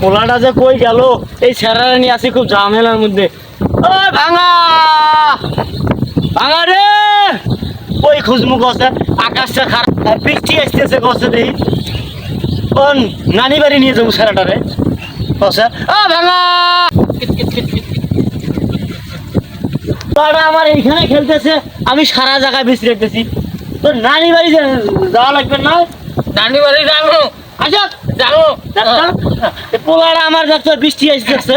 পোলাটা যে কই গেল? এই ছেড়াটা নিয়ে আসি খুব ঝামেলার মধ্যে। ও ভাঙা! ভাঙা রে! ওই খুশমু গছে, আকাশটা খারাপ। বৃষ্টি আসতেছে গছে দেখি। কোন নানি বাড়ি নিয়ে যাব ছেড়াটারে গছে। ও ভাঙা! পোলাটা আমার এইখানে খেলতেছে, আমি সারা জায়গায় বিশ্রাইতেছি তোর নানি বাড়ি যাওয়া লাগবে না? নানি বাড়ি যাব। আমার যাচ্ছে বৃষ্টি আসতেছে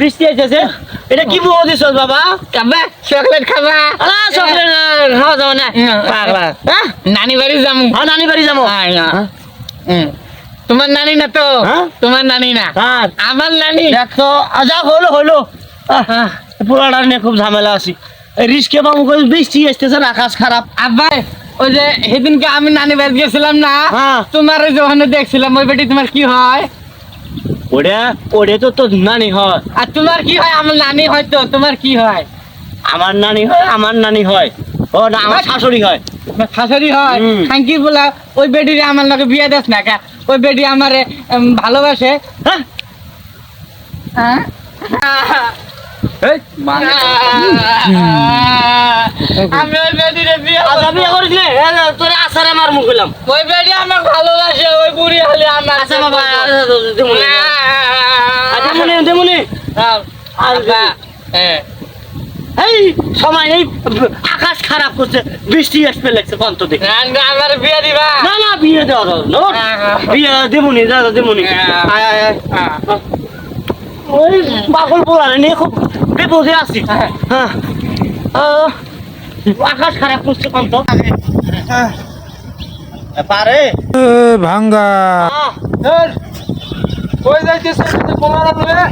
বৃষ্টি আসতেছে এটা কি দিছ বাবা? খাবা চকলেট খাবা। আলা চকলেট খাওয়া যাবে না। পাগলা হ্যাঁ? নানি বাড়ি যাব হ্যাঁ নানি বাড়ি যাব। হুম। তোমার নানি না তো? হ্যাঁ? তোমার নানি না? হ্যাঁ। আমার নানি। দেখ যা হলো হলো। পোলাটা নিয়ে খুব ঝামেলা আছি। রিস্কে বাবু বৃষ্টি আসতেছে আকাশ খারাপ। আব্বাই ওই যে সেদিনকে আমি নানি গেছিলাম না হ্যাঁ। তোমার দেখছিলাম ওই বেটি তোমার কি হয়? ওরে ওরে তো তোর নানি হয়। আর তোমার কি হয়? আমার নানি হয় তো তোমার কি হয়? আমার নানি হয় আমার নানি হয়। ও না আমার শাশুড়ি হয়। শাশুড়ি হয়। খাঙ্কি বলা ওই বেটিরে আমার লগে বিয়ে দেস না কা? ওই বেটি আমারে ভালোবাসে। হ্যাঁ। হ্যাঁ। আমি ওই বিয়ে তোর আসারে আমার মুখ হইলাম। ওই আমার ভালোবাসে ওই বুড়ি হলে আমার আচ্ছা বাবা দেমুনি দেমুনি। দেমুনি আব্বা, হ্যাঁ। এই সময় নেই আকাশ খারাপ করছে বৃষ্টি আসবে লাগছে বন্ধ দেখে আমার বিয়ে দিবা। না না বিয়ে দেওয়া না। ওঠ। বিয়ে দেমুনি দাদা দেমুনি। হ্যাঁ। আয় আয় আয়। ওই পাগল পোলারে নিয়ে খুব বিপদে আছি। হ্যাঁ। হ্যাঁ। আকাশ খারাপ করছে বন্ধ পারে। ভাঙ্গা। কই যাইতেছে? তোমার লয়ে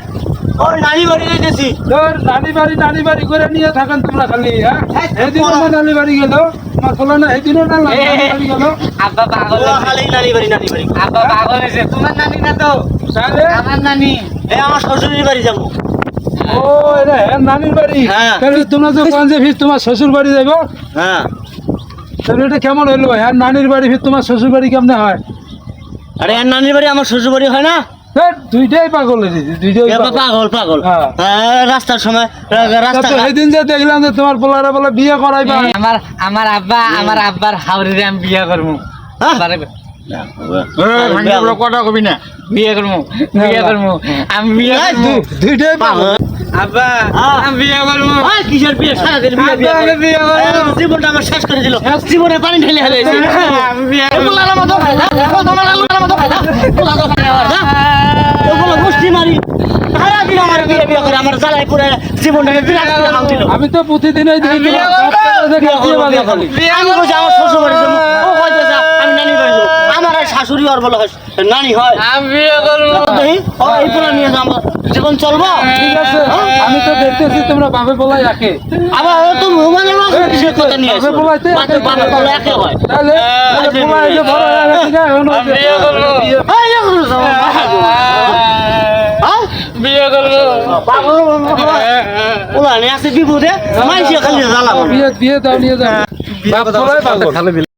ওর নানি বাড়ি যাইতেছি। তোর নানি বাড়ি নানি বাড়ি করে নিয়ে থাকেন তোমরা খালি হ্যাঁ? এদিন আমার নানি বাড়ি গেল আমার বলো না এদিনও না নানি বাড়ি গেল। আব্বা পাগল খালি নানি বাড়ি নানি বাড়ি। আব্বা পাগল হয়েছে। তোমার নানি না তো? তাহলে? আমার নানি। এ আমার শ্বশুরের বাড়ি যাব। ও এটা হ্যাঁ নানির বাড়ি? হ্যাঁ। তাহলে তোমরা যে কোন যে ফির তোমার শ্বশুর বাড়ি যাইব? হ্যাঁ। তাহলে এটা কেমন হইল? হ্যাঁ নানির বাড়ি ফির তোমার শ্বশুর বাড়ি কেমনে হয়? আরে আর নানির বাড়ি আমার শ্বশুর বাড়ি হয় না? দুইটাই পাগল হয়েছে দুইটাই পাগল। পাগল পাগল। রাস্তার সময় রাস্তা সেদিন যে দেখলাম যে তোমার পোলারা বলে বিয়ে করাইবা আমার আমার আব্বা আমার আব্বার হাওড়িরে আমি বিয়ে করব হ্যাঁ? কথা কবি না। বিয়ে করব বিয়ে করব আমি বিয়ে দুইটাই পাগল। আব্বা। আমি বিয়ে করব ওই কিসের বিয়ে? সারাদিন বিয়ে বিয়ে আব্বা, আমি করে। বিয়ে জীবনটা আমার শেষ করে দিল। জীবনে পানি ঢেলে হেলে আমি বিয়ে করব মতো খাই তোমার মতো খাই না পোলা তো খাই আমার না ওগুলো গোষ্ঠী মারি সারাদিন আমার বিয়ে বিয়ে করে আমার জ্বালায় পুরো জীবনটাকে বিরাট হাল দিল। আমি তো দেখি বিয়ে খালি। করব। আমি বলছি আমার শ্বশুর বাড়ি ও কইতেছে আমি নানি বাড়ি আমার আর শাশুড়ি আর বলে হয়, নানি হয়। আমি বিয়ে করব। দেখি এই পোলা নিয়ে যাব জীবন চলবো। ঠিক আছে আমি তো দেখতেছি তোমরা বাপে বলাই রাখে আবার ও তো মানে কথা নিয়ে বলাইতে বাপে বলে একে। হয়। তাহলে তাহলে যে বড় গেছে গা, এখন বিয়ে করব। বিয়ে- এই যে করো যাও, বাবা গো। হ্যাঁ? বিয়ে করব পাগল ওলা নিয়ে বিপদে মাইসে খালি জ্বালা বিয়ে দিয়ে দাও নিয়ে যাও।